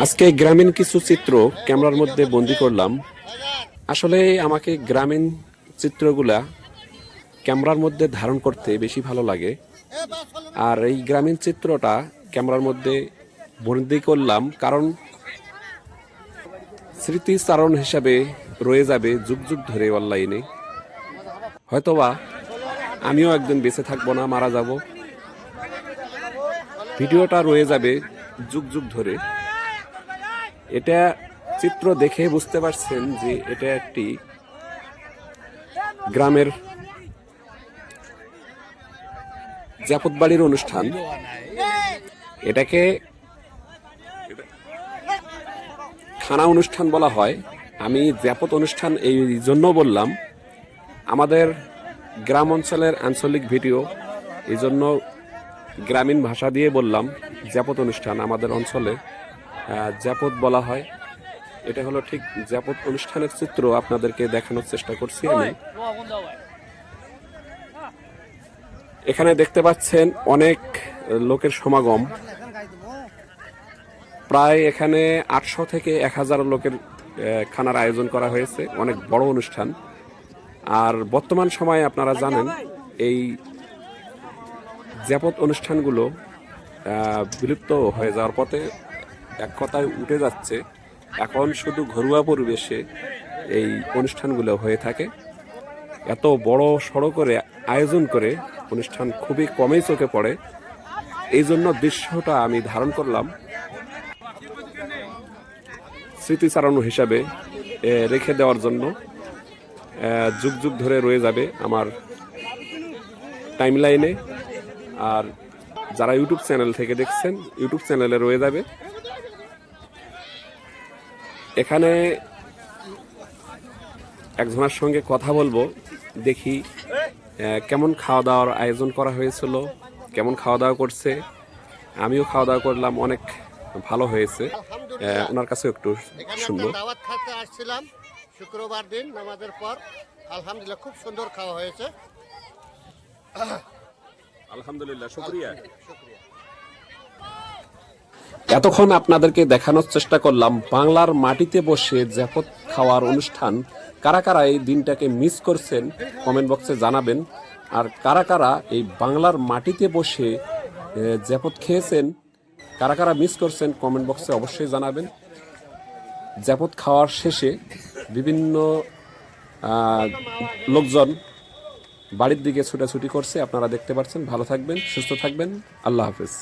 আজকে গ্রামীণ কিছু চিত্র ক্যামেরার মধ্যে বন্দি করলাম। আসলে আমাকে গ্রামীণ চিত্রগুলা ক্যামেরার মধ্যে ধারণ করতে বেশি ভালো লাগে। আর এই গ্রামীণ চিত্রটা ক্যামেরার মধ্যে বন্দি করলাম কারণ স্মৃতিচারণ হিসাবে রয়ে যাবে যুগ যুগ ধরে অনলাইনে। হয়তোবা আমিও একদিন বেঁচে থাকব না, মারা যাব। ভিডিওটা রয়ে যাবে যুগ যুগ ধরে। এটা চিত্র দেখে বুঝতে পারছেন যে এটা একটি গ্রামের জাপত বাড়ির অনুষ্ঠান। এটাকে খানা অনুষ্ঠান বলা হয়। আমি জ্যাপত অনুষ্ঠান এই জন্য বললাম, আমাদের গ্রাম অঞ্চলের আঞ্চলিক ভিডিও এই জন্য গ্রামীণ ভাষা দিয়ে বললাম জ্যাপত অনুষ্ঠান আমাদের অঞ্চলে আহ, জ্যাপত বলা হয়। এটা হলো ঠিক জ্যাপত অনুষ্ঠানের চিত্র আপনাদেরকে দেখানোর চেষ্টা করছি আমি। এখানে দেখতে পাচ্ছেন অনেক লোকের সমাগম। প্রায় এখানে আটশো থেকে এক হাজার লোকের খানার আয়োজন করা হয়েছে। অনেক বড় অনুষ্ঠান। আর বর্তমান সময়ে আপনারা জানেন এই জ্যাপত অনুষ্ঠানগুলো বিলুপ্ত হয়ে যাওয়ার পথে এক কথায় উঠে যাচ্ছে। এখন শুধু ঘরোয়া পরিবেশে এই অনুষ্ঠানগুলো হয়ে থাকে। এত বড় সড়ো করে আয়োজন করে অনুষ্ঠান খুবই কমই চোখে পড়ে। এই জন্য দৃশ্যটা আমি ধারণ করলাম। স্মৃতিচারণ হিসাবে রেখে দেওয়ার জন্য যুগ যুগ ধরে রয়ে যাবে আমার টাইম লাইনে আর যারা ইউটিউব চ্যানেল থেকে দেখছেন ইউটিউব চ্যানেলে রয়ে যাবে। এখানে একজনের সঙ্গে কথা বলব দেখি কেমন খাওয়া দাওয়ার আয়োজন করা হয়েছিল কেমন খাওয়া দাওয়া করছে। আমিও খাওয়া দাওয়া করলাম অনেক ভালো হয়েছে। ওনার কাছে একটু শুনব। দাওয়াত আসছিলাম শুক্রবার দিন নামাজের পর। আলহামদুলিল্লাহ খুব সুন্দর খাওয়া হয়েছে। আলহামদুলিল্লাহ শুক্রিয়া। এতক্ষণ আপনাদেরকে দেখানোর চেষ্টা করলাম বাংলার মাটিতে বসে জ্যাপত খাওয়ার অনুষ্ঠান। কারা কারা এই দিনটাকে মিস করছেন কমেন্ট বক্সে জানাবেন। আর কারা কারা এই বাংলার মাটিতে বসে জ্যাপত খেয়েছেন, কারা কারা মিস করছেন কমেন্ট বক্সে অবশ্যই জানাবেন। জ্যাপত খাওয়ার শেষে বিভিন্ন লোকজন বাড়ির দিকে ছুটাছুটি করছে। আপনারা দেখতে পাচ্ছেন। ভালো থাকবেন, সুস্থ থাকবেন। আল্লাহ হাফেজ।